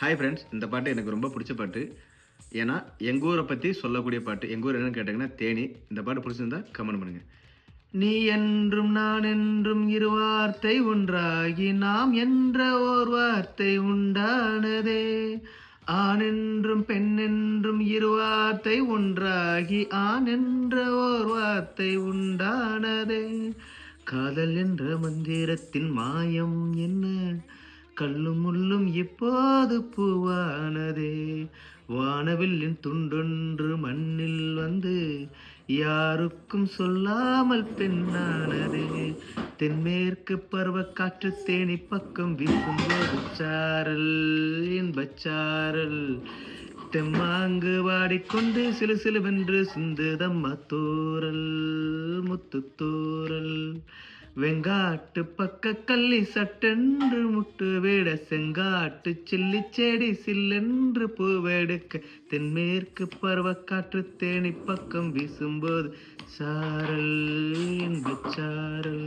Hi friends இந்த பாட்டு எனக்கு ரொம்ப பிடிச்ச பாட்டு. ஏன்னா எங்கள் ஊரை பற்றி சொல்லக்கூடிய பாட்டு எங்கள் ஊர் என்னன்னு கேட்டிங்கன்னா தேனி. இந்த பாட்டு பிடிச்சிருந்தா கமெண்ட் பண்ணுங்கள் நீ என்றும் நான் என்றும் இரு வார்த்தை ஒன்றாகி நாம் என்ற ஓர் வார்த்தை உண்டானதே. ஆண் என்றும் பெண் என்றும் இரு வார்த்தை ஒன்றாகி ஆண் என்ற ஓர் வார்த்தை உண்டானதே. காதல் என்ற மந்திரத்தின் மாயம் என்ன? கல்லும் முள்ளும் இப்போது பூவானதே? வானவில்லின் துண்டொன்று மண்ணில் வந்து யாருக்கும் சொல்லாமல் பெண்ணானதே தென்மேற்கு பருவ காற்று தேனி பக்கம் வீசும் சாரல் இன்பச்சாரல் தெம்மாங்கு வாடிக்கொண்டு சிலு சிலுவென்று சிந்துதம்மா தூரல் முத்துத்தூரல் வெங்காட்டு பக்க கள்ளி சட்டென்று முட்டு விட செங்காட்டு சில்லி செடி சில்லென்று பூவெடுக்க தென்மேற்கு பருவக்காற்று தேனி பக்கம் வீசும்போது சாரல் இன்பச்சாரல்